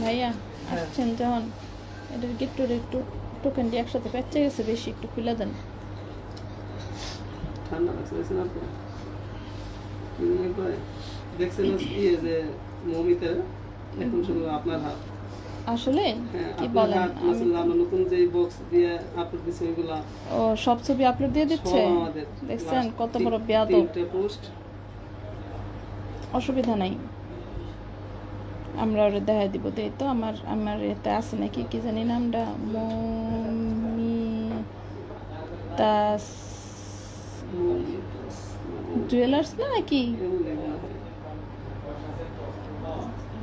ভাইয়া আসছেন যখন? এটার গিফটের একটু টোকেন দিয়ে একসাথে পেঁচে গেছে বেশি একটু খুলে দেন। ঠান্ডা লাগছে দেখছেন যে মমিতের এখন শুধু আপনার হাত। আসলে? হ্যাঁ কি বলেন? আমি নতুন যে বক্স দিয়ে আপলোড দিছি ওইগুলা ও সব ছবি আপলোড দিয়ে দিচ্ছে? দেখছেন কত বড় বেয়াদব। অসুবিধা নাই। আমরা ওরে দেখা দিব দেই তো। আমার আমার এতে আছে নাকি? কি জানি নামটা? মমি তাস জুয়েলার্স না নাকি?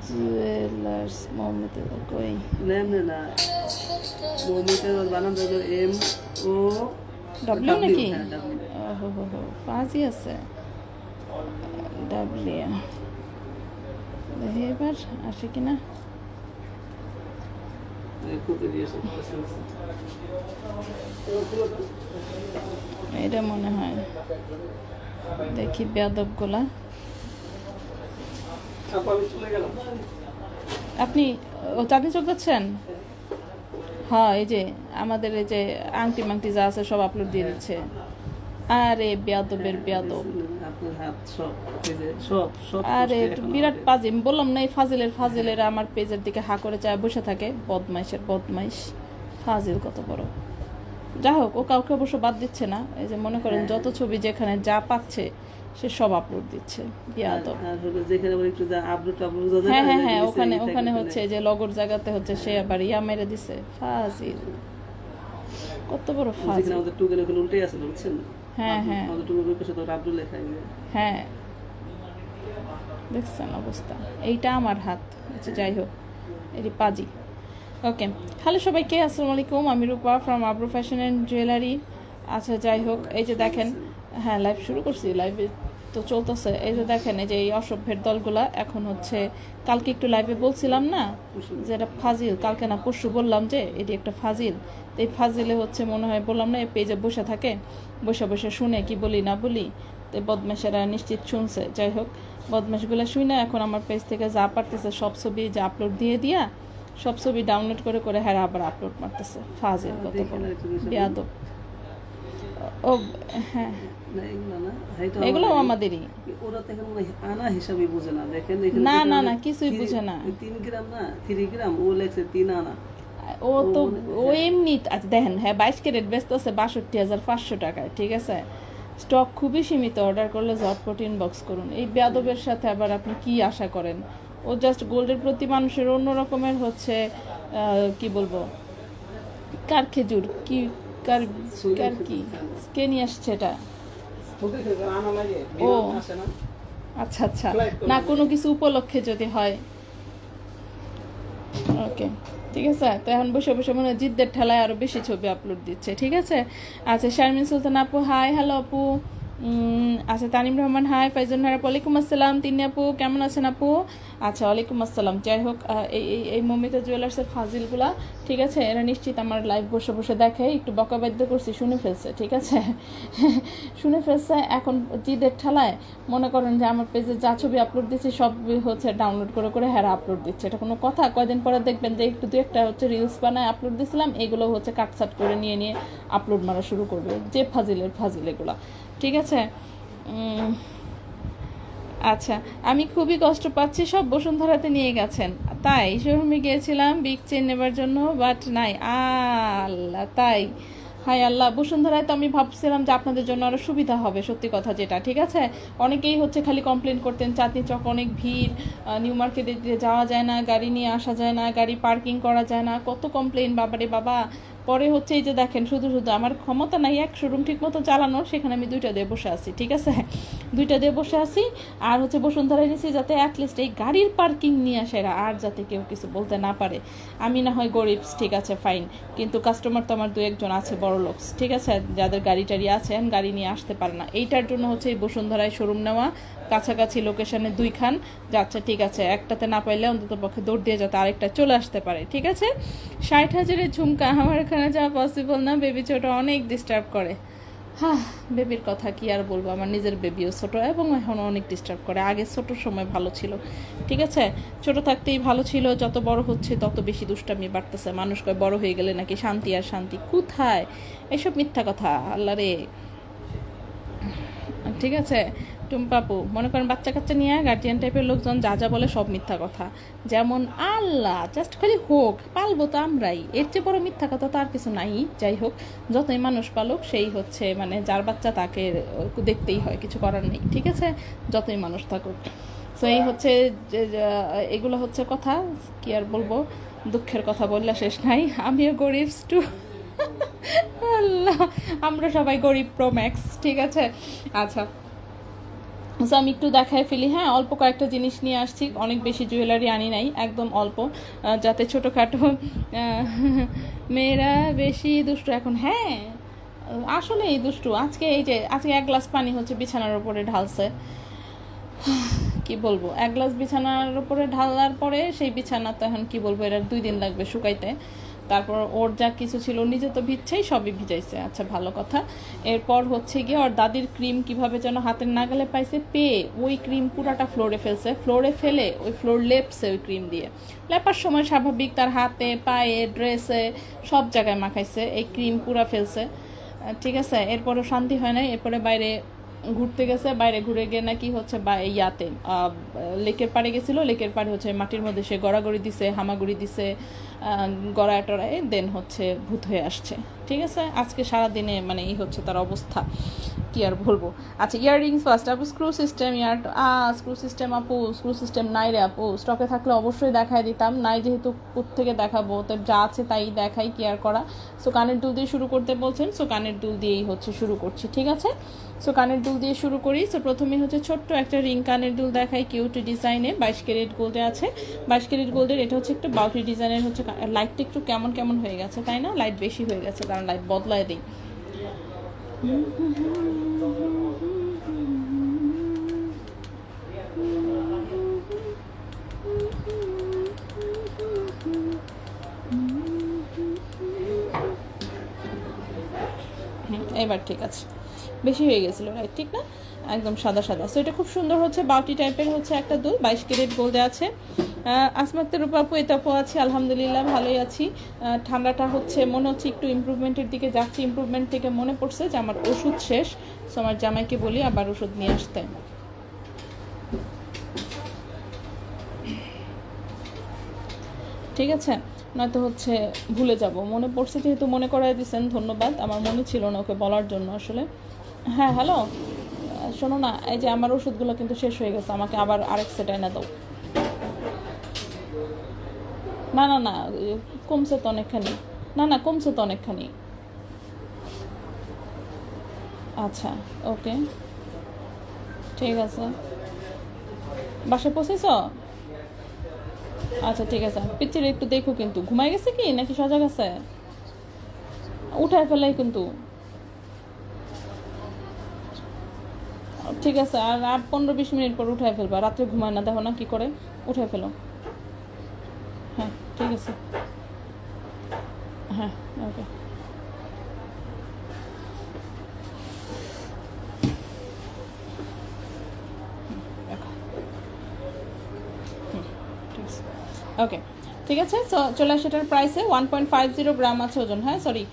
জুয়েলার্স মমিতে কই নেম না মমিতের বানান হলো এম ও ডাব্লিউ নাকি? W. হো হো পাঁচই আছে। ডাব্লিউ দেখি এবার আসে কিনা এটা মনে হয়। দেখি বেয়াদবগুলা আপু আমি চলে গেলাম আপনি ও চাঁদনি চোখ যাচ্ছেন হ্যাঁ এই যে আমাদের এই যে আংটি মাংটি যা আছে সব আপলোড দিয়ে দিচ্ছে। আরে বেয়াদবের বেয়াদব। সব এই যে সব সব আরে বিরাট আমাদের। পাজি আমি বললাম না এই ফাজিলের ফাজিলের আমার পেজের দিকে হা করে চায় বসে থাকে। বদমাইশের বদমাইশ। ফাজিল কত বড়। যা হোক ও কাউকে অবশ্য বাদ দিচ্ছে না। এই যে মনে করেন যত ছবি যেখানে যা পাচ্ছে সে সব আপলোড দিচ্ছে বিয়াদব আর হলো যেখানে আবার একটু যা আপলোড টাপলোড যা হ্যাঁ হ্যাঁ হ্যাঁ ওখানে ওখানে হচ্ছে যে লগর জায়গাতে হচ্ছে সে আবার ইয়া মেরে দিছে ফাজিল। কত বড় ফাজিল। আমাদের ওখানে উল্টে আছে বুঝছেন? হ্যাঁ, হ্যাঁ। আমাদের পাশে আব্দুল লেখা হ্যাঁ দেখছেন অবস্থা। এইটা আমার হাত। আচ্ছা যাই হোক এটি পাজি। ওকে হ্যালো সবাইকে আসসালামু আলাইকুম। আমি Rupa from Abru fashion and jewellery আচ্ছা যাই হোক এই যে দেখেন হ্যাঁ লাইভ শুরু করছি লাইভে তো চলতেছে। এই যে দেখেন এই যে এই অসভ্যের দলগুলা এখন হচ্ছে কালকে একটু লাইভে বলছিলাম না যে এটা ফাজিল কালকে না পরশু বললাম যে এটি একটা ফাজিল। তো এই ফাজিলে হচ্ছে মনে হয় বললাম না এই পেজে বসে থাকে বসে বসে শুনে কি বলি না বলি তো বদমাশেরা নিশ্চিত শুনছে। যাই হোক বদমাশগুলো শুই না এখন আমার পেজ থেকে যা পারতেছে সব ছবি যে আপলোড দিয়ে দিয়া সব ছবি ডাউনলোড করে করে হ্যাঁ আবার আপলোড মারতেছে। ফাজিল কত আর বেয়াদব। ও হ্যাঁ। এগুলো আমাদেরই। ওরা তো এখন মনে আনা হিসাবে বুঝে না। দেখেন না, না, না, কিছুই বুঝে না। তিন গ্রাম না থ্রি গ্রাম ও লেখছে তিন আনা। ও তো ও এমনি আচ্ছা দেখেন হ্যাঁ বাইশ ক্যারেট ব্যস্ত আছে বাষট্টি হাজার পাঁচশো টাকায় ঠিক আছে? স্টক খুবই সীমিত অর্ডার করলে ঝটপট ইনবক্স করুন। এই বেয়াদবের সাথে আবার আপনি কি আশা করেন? ও জাস্ট গোল্ডের প্রতি মানুষের অন্য রকমের হচ্ছে কি বলব? কার খেজুর? কি কার কার কি? কে নিয়ে আসছে এটা? ও। আচ্ছা আচ্ছা। না কোনো কিছু উপলক্ষে যদি হয়। ওকে ঠিক আছে? তো এখন বসে বসে মনে হয় জিদ্দের ঠেলায় আরও বেশি ছবি আপলোড দিচ্ছে ঠিক আছে? আচ্ছা শারমিন সুলতান আপু হাই হ্যালো আপু। আচ্ছা তানিম রহমান হাই ফাইজুন হারাপ ওয়ালাইকুম আসসালাম। তিনি আপু, কেমন আছেন আপু? আচ্ছা ওয়ালাইকুম আসসালাম। যাই হোক এই এই মমিতা জুয়েলার্সের ফাজিলগুলা, ঠিক আছে? এরা নিশ্চিত আমার লাইভ বসে বসে দেখে, একটু বকাবাদ্য করছি, শুনে ফেলছে, ঠিক আছে? শুনে ফেলছে, এখন জিদের ঠেলায়, মনে করেন যে আমার পেজে যা ছবি আপলোড দিচ্ছি সব হচ্ছে ডাউনলোড করে করে হ্যাঁ আপলোড দিচ্ছে। এটা কোনো কথা? কয়দিন পরে দেখবেন যে একটু দু একটা হচ্ছে রিলস বানায় আপলোড দিছিলাম এগুলো হচ্ছে কাটসাট করে নিয়ে নিয়ে আপলোড মারা শুরু করবে, যে ফাজিলের ফাজিল এগুলো। ঠিক আছে? আচ্ছা আমি খুবই কষ্ট পাচ্ছি, সব বসুন্ধরাতে নিয়ে গেছেন। তাই, শোরুমে গিয়েছিলাম বিগ চেন নেবার জন্য বাট নাই। আল্লাহ, তাই। হাই আল্লাহ, বসুন্ধরায় তো আমি ভাবছিলাম যে আপনাদের জন্য আরও সুবিধা হবে, সত্যি কথা যেটা, ঠিক আছে? অনেকেই হচ্ছে খালি কমপ্লেন করতেন, চাঁদনি চক অনেক ভিড় নিউ মার্কেটে যাওয়া যায় না, গাড়ি নিয়ে আসা যায় না, গাড়ি পার্কিং করা যায় না, কত কমপ্লেন বাবারে বাবা। পরে হচ্ছে এই যে দেখেন, শুধু শুধু আমার ক্ষমতা নাই, এক শোরুম ঠিক মতো চালানোর, সেখানে আমি দুইটা দিয়ে বসে আছি, ঠিক আছে? দুইটা দিয়ে বসে আছি, আর হচ্ছে বসুন্ধরায় নিয়েছি যাতে অ্যাটলিস্ট এই গাড়ির পার্কিং নিয়ে আসে এরা, আর যাতে কেউ কিছু বলতে না পারে। আমি না হয় গরিব, ঠিক আছে ফাইন কিন্তু কাস্টমার তো আমার দু একজন আছে, বড় লোকস ঠিক আছে? যাদের গাড়ি টাড়ি আছে, গাড়ি নিয়ে আসতে পারে না। এইটার জন্য হচ্ছে এই বসুন্ধরায় শোরুম নেওয়া কাছাকাছি লোকেশনে দুইখান। যাচ্ছে ঠিক আছে, একটাতে না পাইলে অন্তত পক্ষে দৌড় দিয়ে যাতে আরেকটা চলে আসতে পারে, ঠিক আছে? ষাট হাজারের ঝুমকা আমার এখানে যাওয়া পসিবল না বেবি ছোট অনেক ডিস্টার্ব করে। হ্যাঁ বেবির কথা কি আর বলব? আমার নিজের বেবিও ছোট এবং এখন অনেক ডিস্টার্ব করে। আগে ছোট সময় ভালো ছিল, ঠিক আছে? ছোট থাকতেই ভালো ছিল, যত বড় হচ্ছে তত বেশি দুষ্টামি বাড়তেছে। মানুষ কয়, বড় হয়ে গেলে নাকি শান্তি আর শান্তি? কোথায়? এসব মিথ্যা কথা, আল্লাহ রে। ঠিক আছে? টুম্পাপু, মনে করেন বাচ্চা কাচ্চা নিয়ে গার্জিয়ান টাইপের লোকজন যা যা বলে সব মিথ্যা কথা। যেমন, আল্লাহ জাস্ট খালি হোক, পালবো তো আমরাই। এর চেয়ে বড় মিথ্যা কথা তো আর কিছু নাই। যাই হোক, যতই মানুষ পালুক, সেই হচ্ছে মানে যার বাচ্চা তাকে দেখতেই হয়, কিছু করার নেই, ঠিক আছে? যতই মানুষ থাকুক। তো এই হচ্ছে এগুলো হচ্ছে কথা, কি আর বলব? দুঃখের কথা বললে শেষ নাই। আমিও গরিব টু আল্লাহ, আমরা সবাই গরিব প্রো ম্যাক্স ঠিক আছে? আচ্ছা। সো আমি একটু দেখাই ফেলি। হ্যাঁ অল্প কয়েকটা জিনিস নিয়ে আসছি। অনেক বেশি জুয়েলারি আনি নাই, একদম অল্প। যাতে ছোটোখাটো মেয়েরা বেশি দুষ্টু। এখন হ্যাঁ আসলে এই দুষ্টু। আজকে এই যে, আজকে এক গ্লাস পানি হচ্ছে বিছানার উপরে ঢালছে। কি বলব? এক গ্লাস বিছানার উপরে ঢালার পরে সেই বিছানা তো এখন কি বলব, এর দুই দিন লাগবে শুকাইতে। তারপর ওর যা কিছু ছিল নিজে তো ভিজছেই, সবই ভিজাইছে। আচ্ছা ভালো কথা। এরপর হচ্ছে গিয়ে ওর দাদির ক্রিম কীভাবে যেন হাতের নাগালে পাইছে, পেয়ে ওই ক্রিম পুরাটা ফ্লোরে ফেলছে। ফ্লোরে ফেলে ওই ফ্লোর লেপছে ওই ক্রিম দিয়ে। লেপার সময় স্বাভাবিক তার হাতে, পায়ে, ড্রেসে সব জায়গায় মাখাইছে, এই ক্রিম পুরা ফেলছে। ঠিক আছে, এরপরও শান্তি হয় না এরপরে বাইরে ঘুরতে গেছে, বাইরে ঘুরে গিয়ে নাকি হচ্ছে বা ইয়াতে লেকের পাড়ে গেছিল, লেকের পাড়ে হচ্ছে মাটির মধ্যে সে গড়াগড়ি দিছে, হামাগুড়ি দিছে গড়ায় টড়ায় দেন হচ্ছে ভূত হয়ে আসছে। ঠিক আছে? আজকে সারা দিনে মানে এই হচ্ছে তার অবস্থা। কি আর বলব? আচ্ছা ইয়াররিংস ফার্স্ট আপু স্ক্রু সিস্টেম ইয়ার, আ স্ক্রু সিস্টেম আপু স্ক্রু সিস্টেম নাই রে আপু। স্টকে থাকলে অবশ্যই দেখাই দিতাম। নাই যেহেতু থেকে দেখাবো? তো যা আছে তাই দেখাই, কি আর করা? সো কানের দুল দিয়ে শুরু করতে বলছেন। সো কানের দুল দিয়েই হচ্ছে শুরু করছি। ঠিক আছে? সো কানের দুল দিয়ে শুরু করি। সো প্রথমে হচ্ছে ছোট্ট একটা রিং কানের দুল দেখাই। কিউট ডিজাইনে বাইশ ক্যারেট গোল্ডে আছে। বাইশ ক্যারেট গোল্ডের, এটা হচ্ছে একটু বাউটি ডিজাইনের হচ্ছে লাইটটা একটু কেমন কেমন হয়ে গেছে, তাই না? লাইট বেশি হয়ে গেছে, কারণ লাইট বদলায় দিই। এবার ঠিক আছে। বেশি হয়ে গেছিল রাইট ঠিক না? একদম সাদা সাদা। সো এটা খুব সুন্দর হচ্ছে বাউটি টাইপের হচ্ছে একটা দুল, বাইশ ক্যারেট গোল্ডে আছে। আসমাত্তের রূপাপু এটাপু আছে, আলহামদুলিল্লাহ, ভালোই আছি। ঠান্ডাটা হচ্ছে, মনে হচ্ছে একটু ইমপ্রুভমেন্টের দিকে যাচ্ছে ইমপ্রুভমেন্ট থেকে মনে পড়ছে যে আমার ওষুধ শেষ। সো আমার জামাইকে বলি আবার ওষুধ নিয়ে আসতে। ঠিক আছে? নয়তো হচ্ছে ভুলে যাব। মনে পড়ছে, যেহেতু মনে করাই দিয়েছেন ধন্যবাদ। আমার মনে ছিল না ওকে বলার জন্য আসলে। হ্যাঁ হ্যালো শোনো না, এই যে আমার ওষুধগুলো কিন্তু শেষ হয়ে গেছে, আমাকে আবার আরেক সেট এনে দাও। না না না কমছে তো অনেকখানি। না না, কমছে তো অনেকখানি। আচ্ছা ওকে। ঠিক আছে। বাসায় পৌঁছেছ? আচ্ছা ঠিক আছে। পিচ্ছির একটু দেখো কিন্তু ঘুমাই গেছে কি, নাকি সজাগ আছে? উঠায় ফেলাই কিন্তু। ঠিক আছে, আর আর পনেরো বিশ মিনিট পর উঠায় ফেলবা। রাত্রে ঘুমায় না, দেখো না কি করে উঠে ফেলো। হ্যাঁ ঠিক আছে। হ্যাঁ ওকে। ওকে, ঠিক আছে চলে আসে এটার প্রাইসে one point five zero gram আছে ওজন হ্যাঁ সরি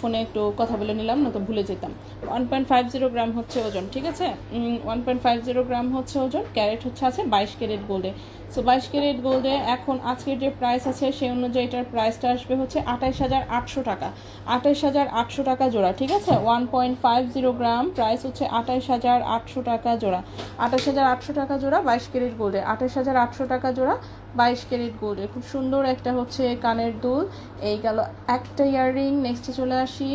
ফোনে একটু কথা বলে নিলাম না তো ভুলে যেতাম। One point five zero gram হচ্ছে ওজন, ঠিক আছে? One point five zero gram হচ্ছে ওজন, ক্যারেট হচ্ছে আছে বাইশ ক্যারেট গোল্ডে সো বাইশ ক্যারেট গোল্ডে এখন আজকের যে প্রাইস আছে, সেই অনুযায়ী এটার প্রাইসটা আসবে হচ্ছে আঠাইশ হাজার আটশো টাকা। আঠাইশ হাজার আটশো টাকা জোড়া, ঠিক আছে? One point five zero gram price হচ্ছে আঠাইশ হাজার আটশো টাকা জোড়া। আঠাশ হাজার আটশো টাকা জোড়া বাইশ ক্যারেট গোল্ডে আঠাশ হাজার আটশো টাকা জোড়া বাইশ ক্যারেট গোল্ডে খুব সুন্দর একটা হচ্ছে কানের দুল। এই গেল একটা ইয়াররিং নেক্সটে চলে আসি।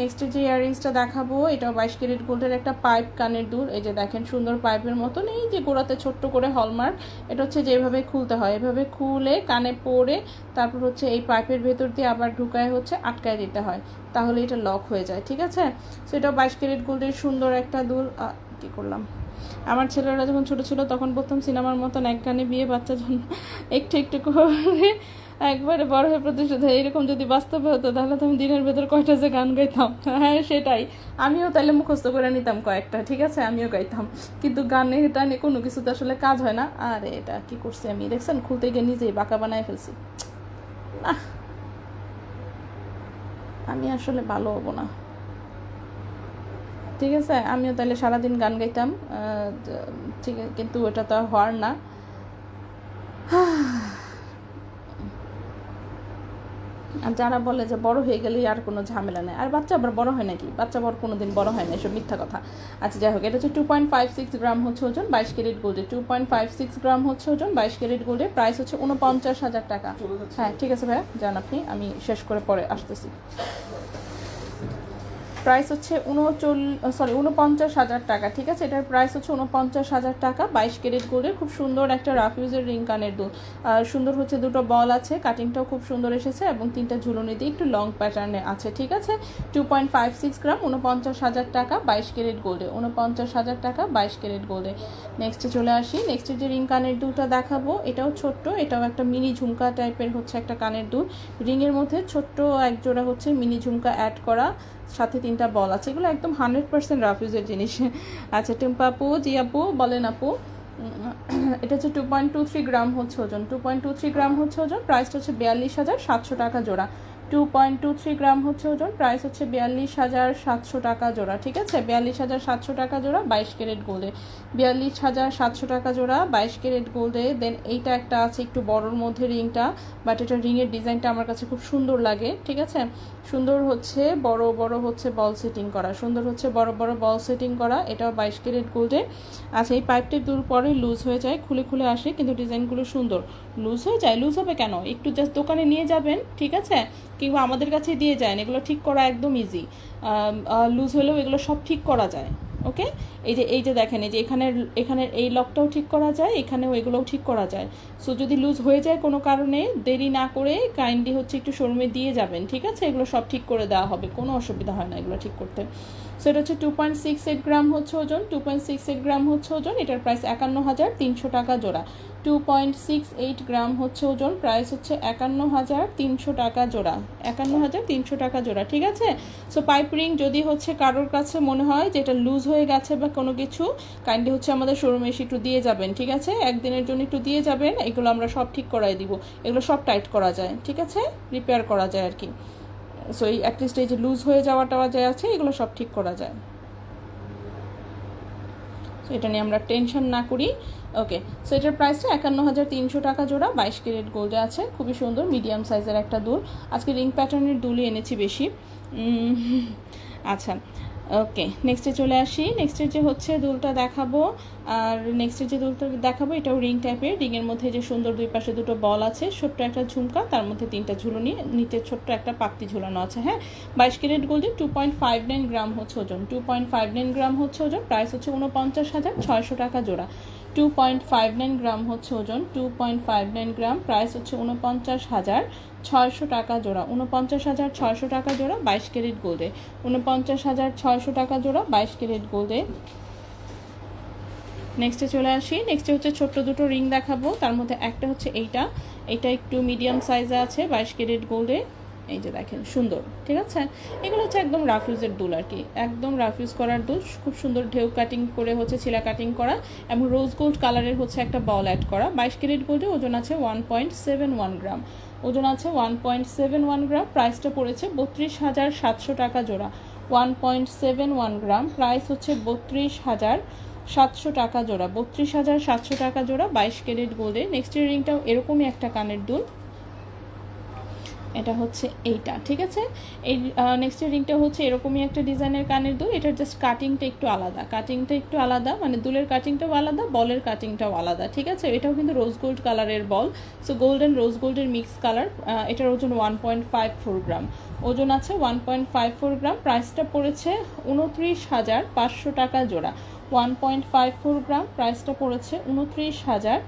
নেক্সটে যে ইয়াররিংসটা দেখাবো, এটাও বাইশ ক্যারেট গোল্ডের একটা পাইপ কানের দুল। এই যে দেখেন, সুন্দর পাইপের মতন। এই যে গোড়াতে ছোট্ট করে হলমার্ক এটা হচ্ছে যেভাবে খুলতে হয়, এভাবে খুলে কানে পরে তারপর হচ্ছে এই পাইপের ভেতর দিয়ে আবার ঢুকায় হচ্ছে আটকায় দিতে হয়, তাহলে এটা লক হয়ে যায়, ঠিক আছে? সো এটাও বাইশ ক্যারেট গোল্ডের সুন্দর একটা দুল কী করলাম? আমার ছেলেরা যখন ছোট ছিল তখন প্রথম সিনেমার মতন এক গানে বিয়ে বাচ্চা জন্ম, একটু একটু করে। একবারে বড় হয়ে হয় এরকম যদি বাস্তবে হতো, তাহলে তো আমি দিনের ভেতর কয়টা যে গান গাইতাম। হ্যাঁ সেটাই। আমিও তাহলে মুখস্থ করে নিতাম কয়েকটা, ঠিক আছে? আমিও গাইতাম। কিন্তু গানে টানে কোনো কিছুতে আসলে কাজ হয় না। আরে, এটা কি করছি আমি? দেখছেন? খুলতে গিয়ে নিজেই বাঁকা বানায় ফেলছি। না আমি আসলে ভালো হব না। ঠিক আছে? আমিও তাহলে সারাদিন গান গাইতাম। ঠিক, কিন্তু ওটা তো হওয়ার না। আর যারা বলে যে বড় হয়ে গেলেই আর কোনো ঝামেলা নেই। আর বাচ্চা আবার বড় হয় নাকি? বাচ্চা বড় কোনো দিন বড় হয় না এসব মিথ্যা কথা। আচ্ছা যাই হোক এটা হচ্ছে two point five six gram হচ্ছে ওজন বাইশ carat গোল্ডে two point five six gram হচ্ছে ওজন বাইশ ক্যারেট গোল্ডে প্রাইস হচ্ছে উনপঞ্চাশ হাজার টাকা। হ্যাঁ ঠিক আছে ভাইয়া যান আপনি আমি শেষ করে পরে আসতেছি। প্রাইস হচ্ছে উনচল সরি উনপঞ্চাশ হাজার টাকা, ঠিক আছে? এটার প্রাইস হচ্ছে উনপঞ্চাশ হাজার টাকা, বাইশ ক্যারেট গোল্ডের, খুব সুন্দর একটা রাফিউজের রিং কানের দুল। আর সুন্দর হচ্ছে দুটো বল আছে কাটিংটাও খুব সুন্দর এসেছে, এবং তিনটা ঝুলনি দিয়ে একটু লং প্যাটার্নে আছে, ঠিক আছে? Two point five six gram উনপঞ্চাশ হাজার টাকা, বাইশ ক্যারেট গোল্ডে, উনপঞ্চাশ হাজার টাকা, বাইশ ক্যারেট গোল্ডে। নেক্সটে চলে আসি নেক্সটে যে রিং কানের দুলটা দেখাবো, এটাও ছোট্ট, এটাও একটা মিনি ঝুমকা টাইপের হচ্ছে একটা কানের দুল। রিংয়ের মধ্যে ছোট্ট একজোড়া হচ্ছে মিনি ঝুমকা অ্যাড করা। সাথে তিনটা বল আছে। এগুলো একদম হান্ড্রেড পার্সেন্ট রাফিউজের জিনিস। আচ্ছা টুম্পা আপু, জি আপু, বলেন আপু। এটা হচ্ছে two point two three gram হচ্ছে ওজন। Two point two three gram হচ্ছে ওজন। প্রাইসটা হচ্ছে বিয়াল্লিশ হাজার সাতশো টাকা জোড়া। Two point two three gram হচ্ছে ওজন প্রাইস হচ্ছে বিয়াল্লিশ হাজার সাতশো টাকা জোড়া, ঠিক আছে? বিয়াল্লিশ হাজার সাতশো টাকা জোড়া, বাইশ ক্যারেট গোল্ডে। বিয়াল্লিশ হাজার সাতশো টাকা জোড়া, বাইশ ক্যারেট গোল্ডে। দেন এইটা একটা আছে একটু বড়োর মধ্যে রিংটা বাট এটা রিংয়ের ডিজাইনটা আমার কাছে খুব সুন্দর লাগে, ঠিক আছে? সুন্দর হচ্ছে, বড় বড় হচ্ছে বল সেটিং করা, সুন্দর হচ্ছে বড় বড় বল সেটিং করা, এটাও বাইশ ক্যারেট গোল্ডে। আচ্ছা এই পাইপটি দূর পরে লুজ হয়ে যায়, খুলে খুলে আসে, কিন্তু ডিজাইনগুলো সুন্দর। লুজ হয়ে যায়? লুজ হবে কেন? একটু জাস্ট দোকানে নিয়ে যাবেন, ঠিক আছে? কিংবা আমাদের কাছে দিয়ে যায় এগুলো ঠিক করা একদম ইজি লুজ হলেও এগুলো সব ঠিক করা যায় ওকে এই যে এই যে দেখেন, এই যে এখানের এখানের এই লকটাও ঠিক করা যায়, এখানেও এগুলোও ঠিক করা যায়। সো যদি লুজ হয়ে যায় কোনো কারণে, দেরি না করে কাইন্ডলি হচ্ছে একটু শোরুমে দিয়ে যাবেন, ঠিক আছে? এগুলো সব ঠিক করে দেওয়া হবে, কোনো অসুবিধা হয় না এগুলো ঠিক করতে। সো এটা হচ্ছে two point six eight gram হচ্ছে ওজন two point six eight gram হচ্ছে ওজন, এটার প্রাইস একান্ন হাজার তিনশো টাকা জোড়া। Two point six eight gram হচ্ছে ওজন প্রাইস হচ্ছে একান্ন হাজার তিনশো টাকা জোড়া। একান্ন হাজার তিনশো টাকা জোড়া, ঠিক আছে? সো পাইপ রিং যদি হচ্ছে কারোর কাছে মনে হয় যে এটা লুজ হয়ে গেছে বা কোনো কিছু কাইন্ডলি হচ্ছে আমাদের শোরুমে এসে একটু দিয়ে যাবেন, ঠিক আছে? একদিনের জন্য একটু দিয়ে যাবেন, এগুলো আমরা সব ঠিক করাই দিব। এগুলো সব টাইট করা যায়, ঠিক আছে? রিপেয়ার করা যায় আর কি। সো এই অ্যাটলিস্ট এই যে লুজ হয়ে যাওয়া টাওয়া যায় আছে, এগুলো সব ঠিক করা যায়। এটা নিয়ে আমরা টেনশন না করি। ওকে সো এটার প্রাইসটা একান্ন হাজার তিনশো টাকা জোড়া, বাইশ ক্যারেট গোল্ডে আছে, খুবই সুন্দর মিডিয়াম সাইজের একটা দুল। আজকে রিং প্যাটার্নের দুলই এনেছি বেশি। আচ্ছা ওকে নেক্সটে চলে আসি। নেক্সটের যে হচ্ছে দুলটা দেখাবো, আর নেক্সটের যে দুলটা দেখাবো, এটাও রিং টাইপের রিংয়ের মধ্যে যে সুন্দর দুই পাশে দুটো বল আছে, ছোট্ট একটা ঝুমকা, তার মধ্যে তিনটা ঝুলুনি, নিচে ছোট্ট একটা পাত্তি ঝুলানো আছে হ্যাঁ? বাইশ carat গোল্ডে two point five nine gram হচ্ছে ওজন। Two point five nine gram হচ্ছে ওজন প্রাইস হচ্ছে উনপঞ্চাশ হাজার ছয়শো টাকা জোড়া। Two point five nine gram হচ্ছে ওজন two point five nine gram price হচ্ছে উনপঞ্চাশ হাজার ছয়শো টাকা জোড়া উনপঞ্চাশ হাজার ছয়শো টাকা জোড়া, বাইশ ক্যারেট গোল্ডে উনপঞ্চাশ হাজার ছয়শো টাকা জোড়া, বাইশ ক্যারেট গোল্ডে। নেক্সটে চলে আসি নেক্সটে হচ্ছে ছোট্ট দুটো রিং দেখাবো, তার মধ্যে একটা হচ্ছে এইটা এটা একটু মিডিয়াম সাইজে আছে, বাইশ ক্যারেট গোল্ডে। এই যে দেখেন, সুন্দর, ঠিক আছে? এগুলো হচ্ছে একদম রাফিউজের দুল আর কি। একদম রাফিউজ করার দুল, খুব সুন্দর ঢেউ কাটিং করে হচ্ছে ছিলা কাটিং করা এবং রোজ গোল্ড কালারের হচ্ছে একটা বল অ্যাড করা। বাইশ ক্যারেট গোল্ডে ওজন আছে one point seven one gram ওজন আছে one point seven one gram প্রাইসটা পড়েছে বত্রিশ হাজার সাতশো টাকা জোড়া। One point seven one gram price হচ্ছে বত্রিশ হাজার সাতশো টাকা জোড়া। বত্রিশ হাজার সাতশো টাকা জোড়া, বাইশ ক্যারেট গোল্ডে নেক্সট রিংটাও এরকমই একটা কানের দুল। এটা হচ্ছে এইটা, ঠিক আছে? এই নেক্সট রিংটা হচ্ছে এরকমই একটা ডিজাইনের কানের দুল, এটার জাস্ট কাটিংটা একটু আলাদা। কাটিংটা একটু আলাদা মানে দুলের কাটিংটাও আলাদা, বলের কাটিংটাও আলাদা, ঠিক আছে? এটাও কিন্তু রোজ গোল্ড কালারের বল। সো গোল্ডেন রোজ গোল্ডের মিক্স কালার এটার ওজন one point five four gram ওজন আছে one point five four gram প্রাইসটা পড়েছে উনত্রিশ হাজার পাঁচশো টাকা জোড়া। One point five four gram প্রাইসটা পড়েছে উনত্রিশ হাজার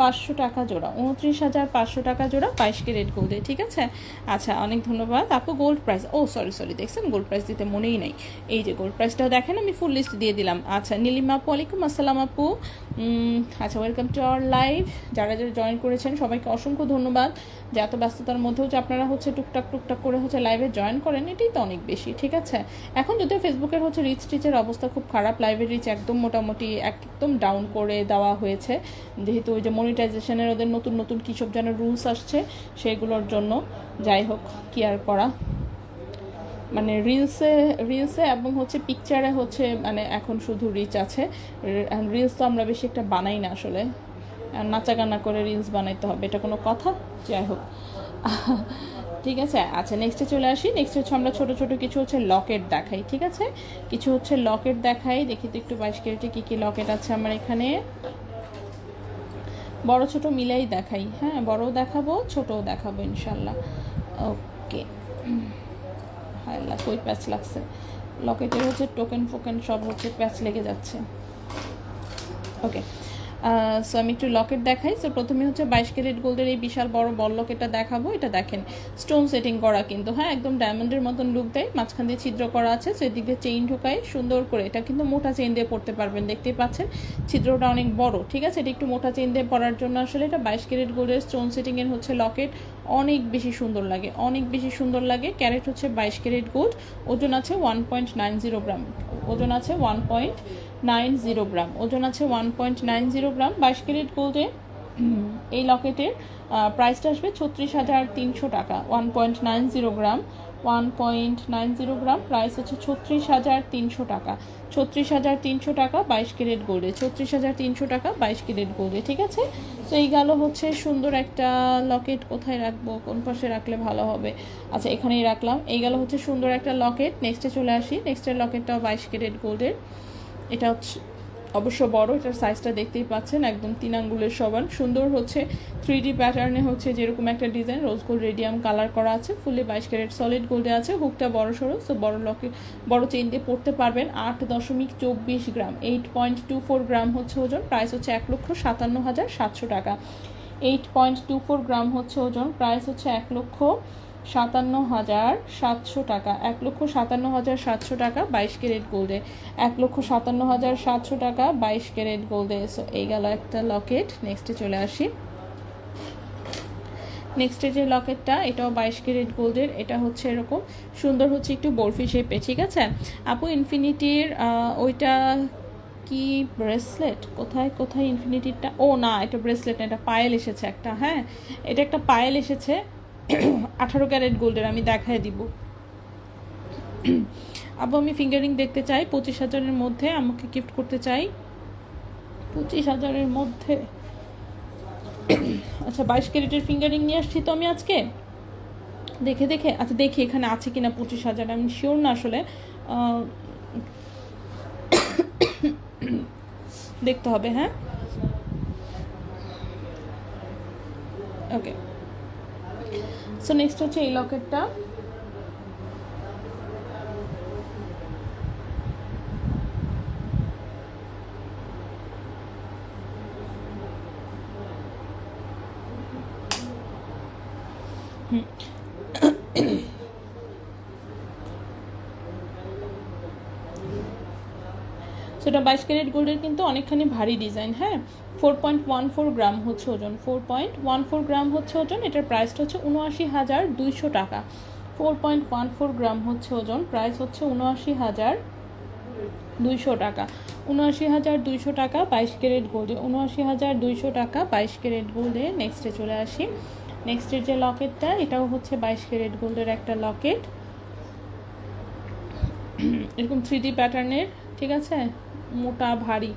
পাঁচশো টাকা জোড়া, উনত্রিশ হাজার পাঁচশো টাকা জোড়া বাইশ ক্যারেট গোল্ডে ঠিক আছে? আচ্ছা অনেক ধন্যবাদ। আপু গোল্ড প্রাইস ও সরি সরি দেখছেন? গোল্ড প্রাইস দিতে মনেই নাই। এই যে গোল্ড প্রাইসটাও দেখেন, আমি ফুল লিস্ট দিয়ে দিলাম। আচ্ছা নীলিমা আপু আলাইকুম আসসালাম আপু। আচ্ছা ওয়েলকাম টু আওয়ার লাইভ যারা যারা জয়েন করেছেন, সবাইকে অসংখ্য ধন্যবাদ। যে এত ব্যস্ততার মধ্যেও যে আপনারা হচ্ছে টুকটাক টুকটাক করে হচ্ছে লাইভে জয়েন করেন, এটাই তো অনেক বেশি, ঠিক আছে? এখন যদিও ফেসবুকের হচ্ছে রিচ টিচের অবস্থা খুব খারাপ লাইভের রিচ একদম মোটামুটি একদম ডাউন করে দেওয়া হয়েছে। যেহেতু ওই যে মনিটাইজেশনের ওদের নতুন নতুন কী সব যেন রুলস আসছে, সেগুলোর জন্য যাই হোক, কি আর করা? মানে রিলসে রিলসে এবং হচ্ছে পিকচারে হচ্ছে মানে এখন শুধু রিচ আছে। রিলস তো আমরা বেশি একটা বানাই না আসলে। নাচা গানা করে রিলস বানাইতে হবে, এটা কোনো কথা? যাই হোক। ঠিক আছে আচ্ছা নেক্সটে চলে আসি। নেক্সট হচ্ছে আমরা ছোট ছোট কিছু হচ্ছে লকেট দেখাই, ঠিক আছে? কিছু হচ্ছে লকেট দেখাই, দেখি তো একটু বাইশ ক্যারেটে কী কী লকেট আছে আমার এখানে। বড় ছোট মিলাই দেখাই। হ্যাঁ বড়ও দেখাবো, ছোটও দেখাবো, ইনশাল্লাহ। ওকে। হায় কই প্যাচ লাগছে? লকেটের হচ্ছে টোকেন ফোকেন সব হচ্ছে প্যাচ লেগে যাচ্ছে। ওকে। সো আমি একটু লকেট দেখাই। সো প্রথমে হচ্ছে বাইশ ক্যারেট গোল্ডের এই বিশাল বড় বল লকেটটা দেখাবো। এটা দেখেন স্টোন সেটিং করা কিন্তু। হ্যাঁ একদম ডায়মন্ডের মতন লুক দেয়। মাঝখান দিয়ে ছিদ্র করা আছে সো এদিকে চেইন ঢোকায়। সুন্দর করে, এটা কিন্তু মোটা চেইন দিয়ে পড়তে পারবেন, দেখতেই পাচ্ছেন। ছিদ্রটা অনেক বড়, ঠিক আছে? এটা একটু মোটা চেইন দিয়ে পরার জন্য আসলে এটা বাইশ ক্যারেট গোল্ডের স্টোন সেটিংয়ের হচ্ছে লকেট অনেক বেশি সুন্দর লাগে, অনেক বেশি সুন্দর লাগে। ক্যারেট হচ্ছে বাইশ ক্যারেট গোল্ড, ওজন আছে one point nine zero gram ওজন আছে one point nine zero gram. ওজন আছে one point nine zero gram. বাইশ ক্যারেট গোল্ডে এই লকেটের প্রাইসটা আসবে ছত্রিশ হাজার তিনশো টাকা। One point nine zero gram. One point nine zero gram. Price হচ্ছে ছত্রিশ হাজার তিনশো টাকা। ছত্রিশ হাজার তিনশো টাকা, বাইশ ক্যারেট গোল্ডে ছত্রিশ হাজার তিনশো টাকা, বাইশ ক্যারেট গোল্ডে ঠিক আছে? তো এই গেল হচ্ছে সুন্দর একটা লকেট কোথায় রাখব? কোন পাশে রাখলে ভালো হবে? আচ্ছা এখানেই রাখলাম। এই গেল হচ্ছে সুন্দর একটা লকেট নেক্সটে চলে আসি। নেক্সটের লকেটটাও বাইশ ক্যারেট গোল্ডের এটা হচ্ছে অবশ্য বড়, এটার সাইজটা দেখতেই পাচ্ছেন, একদম তিন আঙ্গুলের সমান। সুন্দর হচ্ছে থ্রি ডি প্যাটার্নে হচ্ছে যেরকম একটা design rose gold radium colour করা আছে ফুললি বাইশ ক্যারেট সলিড গোল্ডে আছে হুকটা বড় সড়ো সো বড় লকে বড় চেইন দিয়ে পড়তে পারবেন আট দশমিক চব্বিশ গ্রাম। Eight point two four gram হচ্ছে ওজন প্রাইস হচ্ছে এক লক্ষ সাতান্ন হাজার সাতশো টাকা। Eight point two four gram হচ্ছে ওজন প্রাইস হচ্ছে এক লক্ষ সাতান্ন হাজার সাতশো টাকা। এক লক্ষ সাতান্ন হাজার সাতশো টাকা বাইশ ক্যারেট গোল্ডে এক লক্ষ সাতান্ন হাজার সাতশো টাকা বাইশ ক্যারেট গোল্ডে সো এই গেল একটা লকেট। নেক্সটে চলে আসি। নেক্সটে যে লকেটটা, এটাও বাইশ ক্যারেট গোল্ডের এটা হচ্ছে এরকম সুন্দর হচ্ছে একটু বরফি শেপে ঠিক আছে? আপু ইনফিনিটির ওইটা কি ব্রেসলেট কোথায় কোথায় ইনফিনিটিরটা ও না, এটা ব্রেসলেট না, এটা পায়েল এসেছে একটা হ্যাঁ? এটা একটা পায়েল এসেছে। আঠারো ক্যারেট গোল্ডের আমি দেখায় দিব। আপু আমি ফিঙ্গারিং দেখতে চাই। পঁচিশ হাজারের মধ্যে আমাকে গিফট করতে চাই। পঁচিশ হাজারের মধ্যে? আচ্ছা বাইশ ক্যারেটের ফিঙ্গারিং নিয়ে আসছি তো আমি আজকে? দেখে দেখে। আচ্ছা দেখি এখানে আছে কিনা পঁচিশ হাজার, আমি শিওর না আসলে। দেখতে হবে হ্যাঁ? ওকে সো নেক্সট হচ্ছে এই লকেটটা সেটা বাইশ ক্যারেট গোল্ডের কিন্তু অনেকখানি ভারী ডিজাইন হ্যাঁ? Four point one four gram হচ্ছে ওজন four point one four gram হচ্ছে ওজন, এটার প্রাইসটা হচ্ছে উনআশি হাজার দুইশো টাকা। Four point one four gram হচ্ছে ওজন প্রাইস হচ্ছে উনআশি হাজার দুইশো টাকা। উনআশি হাজার দুইশো টাকা বাইশ ক্যারেট গোল্ডে, উনআশি হাজার দুইশো টাকা বাইশ ক্যারেট গোল্ডে। নেক্সটে চলে আসি। নেক্সটের যে লকেটটা, এটাও হচ্ছে বাইশ ক্যারেট গোল্ডের একটা লকেট। এরকম থ্রি ডি প্যাটার্নের ঠিক আছে? মোটা ভারী।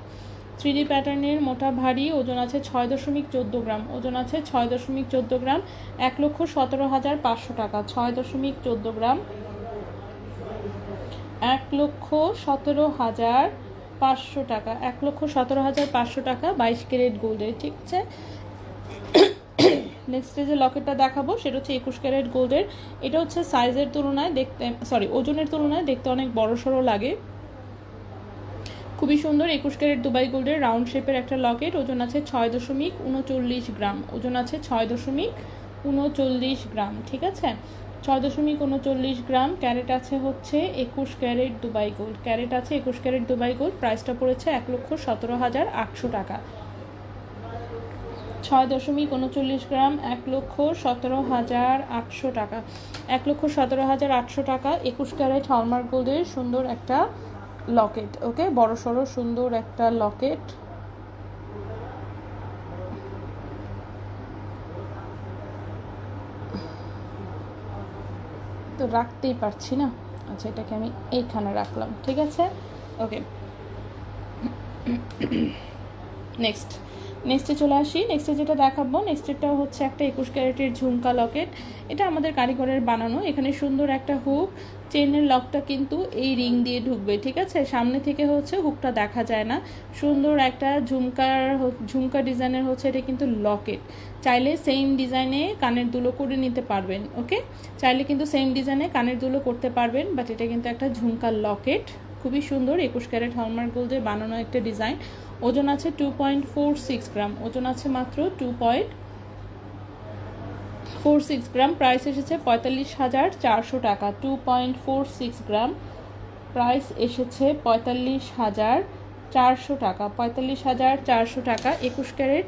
থ্রি ডি প্যাটার্নের মোটা ভারী, ওজন আছে ছয় দশমিক চোদ্দ গ্রাম। ওজন আছে ছয় দশমিক চোদ্দ গ্রাম, এক লক্ষ সতেরো হাজার পাঁচশো টাকা। ছয় দশমিক চোদ্দ গ্রাম, এক লক্ষ সতেরো হাজার পাঁচশো টাকা। এক লক্ষ সতেরো হাজার পাঁচশো টাকা, বাইশ ক্যারেট গোল্ডের ঠিক আছে? নেক্সট যে লকেটটা দেখাবো, সেটা হচ্ছে একুশ ক্যারেট গোল্ডের। এটা হচ্ছে সাইজের তুলনায় দেখতে সরি ওজনের তুলনায় দেখতে অনেক বড় সড়ো লাগে। খুবই সুন্দর, একুশ ক্যারেট দুবাই গোল্ডের রাউন্ড শেপের একটা লকেট, ওজন আছে ছয় দশমিক উনচল্লিশ গ্রাম, ওজন আছে ছয় দশমিক উনচল্লিশ গ্রাম, ঠিক আছে? ছয় দশমিক উনচল্লিশ গ্রাম, ক্যারেট আছে হচ্ছে একুশ ক্যারেট দুবাই গোল্ড, ক্যারেট আছে একুশ ক্যারেট দুবাই গোল্ড, প্রাইসটা পড়েছে এক লক্ষ সতেরো হাজার আটশো টাকা। ছয় দশমিক উনচল্লিশ গ্রাম, এক লক্ষ সতেরো হাজার আটশো টাকা। এক লক্ষ সতেরো হাজার আটশো টাকা, একুশ ক্যারেট হলমার্ক গোল্ডের সুন্দর একটা লকেট, ওকে? বড়, সড়ো, সুন্দর একটা লকেট। তো রাখতেই পারছি না। আচ্ছা এটাকে আমি এইখানে রাখলাম, ঠিক আছে? ওকে। নেক্সট নেক্সটে চলে আসি। নেক্সটে যেটা দেখাবো নেক্সটেরটা হচ্ছে একটা একুশ ক্যারেটের ঝুমকা লকেট। এটা আমাদের কারিগরের বানানো। এখানে সুন্দর একটা হুক। চেনের লকটা কিন্তু এই রিং দিয়ে ঢুকবে, ঠিক আছে? সামনে থেকে হচ্ছে হুকটা দেখা যায় না। সুন্দর একটা ঝুমকার ঝুমকা ডিজাইনের হচ্ছে এটা কিন্তু লকেট। চাইলে সেম ডিজাইনে কানের দুলো করে নিতে পারবেন ওকে চাইলে কিন্তু সেম ডিজাইনে কানের দুলো করতে পারবেন বাট এটা কিন্তু একটা ঝুমকার লকেট। খুবই সুন্দর, একুশ ক্যারেট হলমার্ক গোল্ডে বানানো একটা ডিজাইন ওজন আছে two point four six gram. ওজন আছে মাত্র two point four six gram. Price এসেছে পঁয়তাল্লিশ হাজার চারশো টাকা। Two point four six gram. Price এসেছে পঁয়তাল্লিশ হাজার চারশো টাকা। পঁয়তাল্লিশ হাজার চারশো টাকা, একুশ ক্যারেট।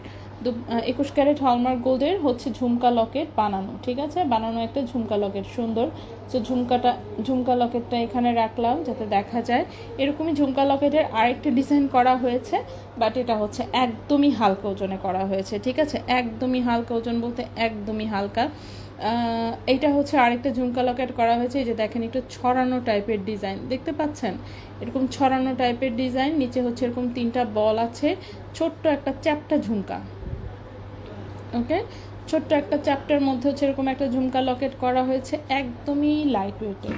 একুশ ক্যারেট হলমার্ক গোল্ডের হচ্ছে ঝুমকা লকেট বানানো, ঠিক আছে? বানানো একটা ঝুমকা লকেট, সুন্দর। তো ঝুমকাটা, ঝুমকা লকেটটা এখানে রাখলাম যাতে দেখা যায়। এরকমই ঝুমকা লকেটের আরেকটা ডিজাইন করা হয়েছে, বাট এটা হচ্ছে একদমই হালকা ওজনে করা হয়েছে, ঠিক আছে? একদমই হালকা ওজন বলতে একদমই হালকা। এইটা হচ্ছে আরেকটা ঝুমকা লকেট করা হয়েছে, এই যে দেখেন একটু ছড়ানো টাইপের ডিজাইন, দেখতে পাচ্ছেন? এরকম ছড়ানো টাইপের ডিজাইন, নিচে হচ্ছে এরকম তিনটা বল আছে, ছোট্ট একটা চ্যাপটা ঝুমকা। ওকে ছোট্ট একটা চ্যাপ্টার মধ্যে হচ্ছে এরকম একটা ঝুমকা লকেট করা হয়েছে, একদমই লাইট ওয়েটে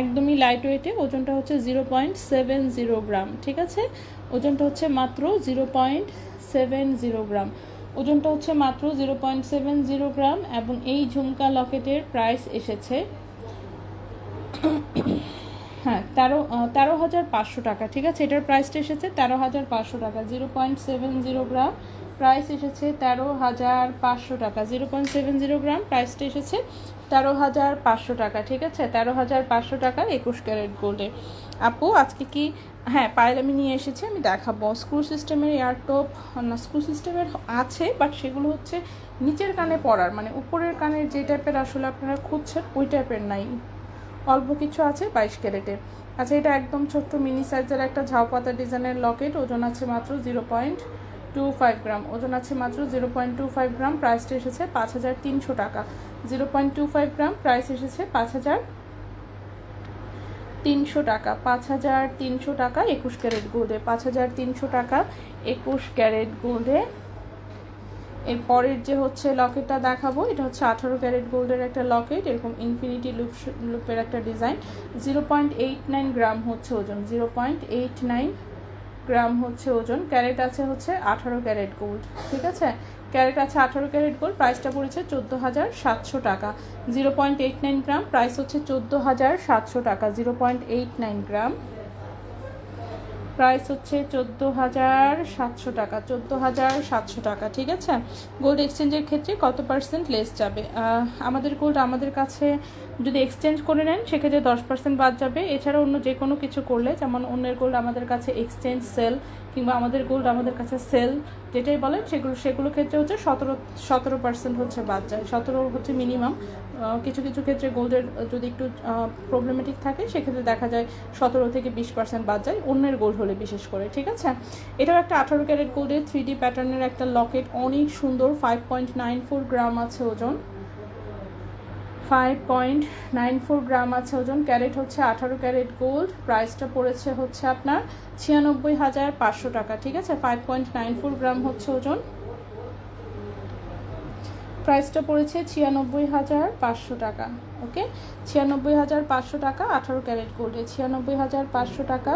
একদমই লাইট ওয়েটে ওজনটা হচ্ছে zero point seven zero gram ঠিক আছে? ওজনটা হচ্ছে মাত্র zero point seven zero gram ওজনটা হচ্ছে মাত্র zero point seven zero gram এবং এই ঝুমকা লকেটের প্রাইস এসেছে হ্যাঁ তেরো তেরো হাজার পাঁচশো টাকা, ঠিক আছে? এটার প্রাইসটা এসেছে তেরো হাজার পাঁচশো টাকা zero point seven zero gram price এসেছে তেরো হাজার পাঁচশো টাকা। Zero point seven zero gram প্রাইসটা এসেছে তেরো হাজার পাঁচশো টাকা, ঠিক আছে? তেরো হাজার পাঁচশো টাকা একুশ ক্যারেট গোল্ডের আপু, আজকে কি? হ্যাঁ পায়েল আমি নিয়ে এসেছি, আমি দেখাবো। স্ক্রু সিস্টেমের এয়ারটপ না স্ক্রু সিস্টেমের আছে বাট সেগুলো হচ্ছে নিচের কানে পড়ার মানে উপরের কানের যে টাইপের আসলে আপনারা খুঁজছেন, ওই টাইপের নাই। অল্প কিছু আছে, বাইশ ক্যারেটের। আচ্ছা এটা একদম ছোট্ট মিনি সাইজের একটা ঝাউ পাতা ডিজাইনের লকেট ওজন আছে মাত্র zero point two five gram. ওজন আছে মাত্র zero point two five gram. প্রাইসটা এসেছে পাঁচ হাজার তিনশো টাকা। Zero point two five gram. Price এসেছে পাঁচ হাজার তিনশো টাকা। পাঁচ হাজার তিনশো টাকা একুশ ক্যারেট গোল্ডে পাঁচ হাজার তিনশো টাকা একুশ ক্যারেট গোল্ডে এর পরের যে হচ্ছে লকেটটা দেখাবো, এটা হচ্ছে আঠারো ক্যারেট গোল্ডের একটা লকেট। এরকম ইনফিনিটি লুপ লুপের একটা design zero point eight nine gram হচ্ছে ওজন। Zero point eight nine gram হচ্ছে ওজন, ক্যারেট আছে হচ্ছে আঠারো ক্যারেট গোল্ড ঠিক আছে? ক্যারেট আছে আঠারো ক্যারেট গোল্ড প্রাইসটা পড়েছে চোদ্দ হাজার সাতশো টাকা। Zero point eight nine gram price হচ্ছে চোদ্দ হাজার সাতশো টাকা zero point eight nine gram price হচ্ছে চোদ্দ হাজার সাতশো টাকা, চোদ্দ হাজার সাতশো টাকা, ঠিক আছে? গোল্ড এক্সচেঞ্জের ক্ষেত্রে কত পার্সেন্ট লেস যাবে? আমাদের গোল্ড আমাদের কাছে যদি এক্সচেঞ্জ করে নেন, সেক্ষেত্রে দশ পার্সেন্ট বাদ যাবে। এছাড়া অন্য যে কোনো কিছু করলে, যেমন অন্যের গোল্ড আমাদের কাছে এক্সচেঞ্জ সেল কিংবা আমাদের গোল্ড আমাদের কাছে সেল যেটাই বলেন, সেগুলো সেগুলো ক্ষেত্রে হচ্ছে সতেরো সতেরো পার্সেন্ট হচ্ছে বাদ যায়। সতেরো হচ্ছে মিনিমাম কিছু কিছু ক্ষেত্রে গোল্ডের যদি একটু প্রবলেমেটিক থাকে, সেক্ষেত্রে দেখা যায় সতেরো থেকে বিশ পার্সেন্ট বাদ যায়, অন্যের গোল্ড হলে বিশেষ করে, ঠিক আছে? এটাও একটা আঠারো ক্যারেট গোল্ডের থ্রি ডি প্যাটার্নের একটা লকেট অনেক সুন্দর five point nine four gram আছে ওজন। Five point nine four gram আছে ওজন। ক্যারেট হচ্ছে আঠারো ক্যারেট গোল্ড। প্রাইসটা পড়েছে হচ্ছে আপনার ছিয়ানব্বই হাজার পাঁচশো টাকা, ঠিক আছে? Five point nine four gram হচ্ছে ওজন। প্রাইসটা পড়েছে ছিয়ানব্বই হাজার পাঁচশো টাকা, ওকে? ছিয়ানব্বই হাজার পাঁচশো টাকা, আঠারো ক্যারেট গোল্ডে। ছিয়ানব্বই হাজার পাঁচশো টাকা।